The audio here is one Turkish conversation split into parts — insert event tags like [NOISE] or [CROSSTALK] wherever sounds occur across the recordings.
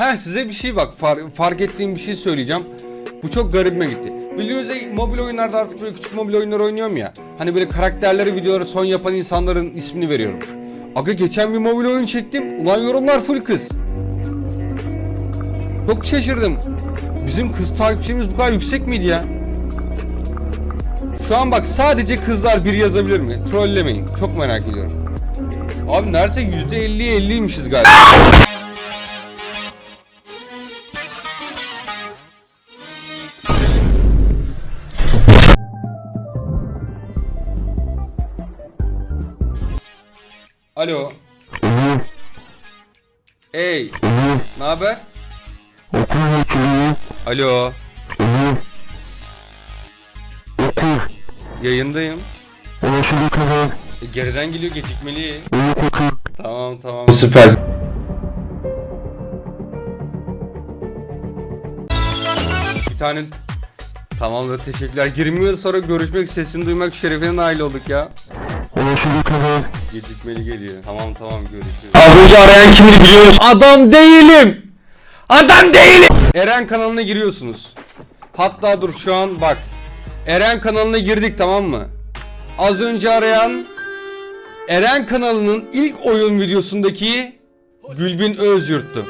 Ha size bir şey bak far- fark ettiğim bir şey söyleyeceğim. Bu çok garibime gitti. Biliyorsunuz mobil oyunlarda artık böyle küçük mobil oyunlar oynuyorum ya. Hani böyle karakterleri videoları son yapan insanların ismini veriyorum. Aga geçen bir mobil oyun çektim. Ulan yorumlar full kız. Çok şaşırdım. Bizim kız takipçimiz bu kadar yüksek miydi ya? Şu an bak sadece kızlar bir yazabilir mi? Trollemeyin. Çok merak ediyorum. Abi neredeyse %50'ye 50'ymişiz galiba. Alo. Ey. Ne haber? Alo. Yayındayım. E, geriden geliyor gecikmeli. Tamam tamam. Süper. Bir tane Tamamdır teşekkürler. 20 yıl sonra görüşmek, sesini duymak şerefine nail olduk ya. Gecikmeli geliyor. Tamam tamam görüşürüz. Az önce arayan kimdi biliyor musun? Adam değilim. Adam değilim. Eren kanalına giriyorsunuz. Hatta dur şu an bak. Eren kanalına girdik tamam mı? Az önce arayan Eren kanalının ilk oyun videosundaki Gülbin Özyurt'tu.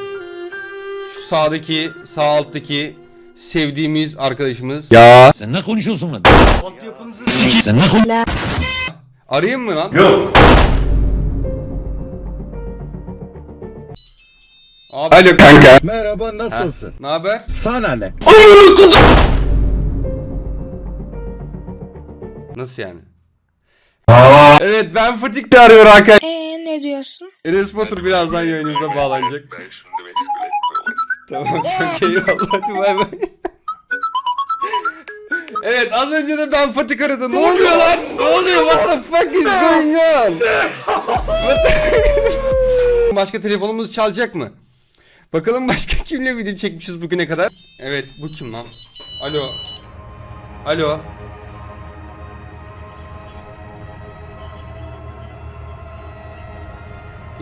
Şu sağdaki, sağ alttaki sevdiğimiz arkadaşımız. Ya Sen ne konuşuyorsun lan? Sen ne kon... arayayım mı lan? Yok. Abi, Alo kanka. Merhaba nasılsın? Ne haber? Sana ne? Nasıl yani? Evet ben Fatik de arıyor arkadaşlar. Ee ne diyorsun? Enes Batur birazdan yayınımıza bağlanacak. Tamam çok eyvallah hadi bay bay. Evet az önce de ben Fatik aradı. Ne oluyor lan? Ne oluyor? What What the- [LAUGHS] başka telefonumuz çalacak mı? Bakalım başka kimle video çekmişiz bugüne kadar? Evet bu kim lan? Alo. Alo.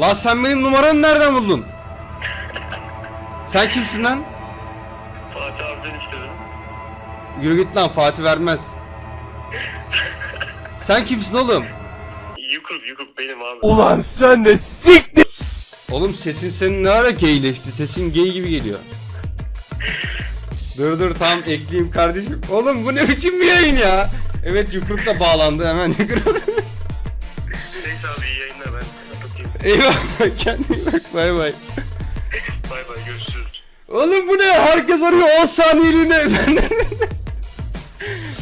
Lan sen benim numaramı nereden buldun? Sen kimsin lan? Fatih abiden istedim. Yürü git lan Fatih vermez. [LAUGHS] Sen kimsin oğlum? Yukup Yukup benim abi. Oğlum sesin senin ne ara geyleşti? Sesin gay gibi geliyor. dur dur tam ekleyeyim kardeşim. Oğlum bu ne biçim bir yayın ya? Evet Yukruk da bağlandı hemen Yukruk. Neyse abi iyi yayınlar ben kapatayım. Eyvallah kendine iyi bak bay bay. Bay bay görüşürüz. Oğlum bu ne? Herkes arıyor 10 saniyeliğine. [LAUGHS]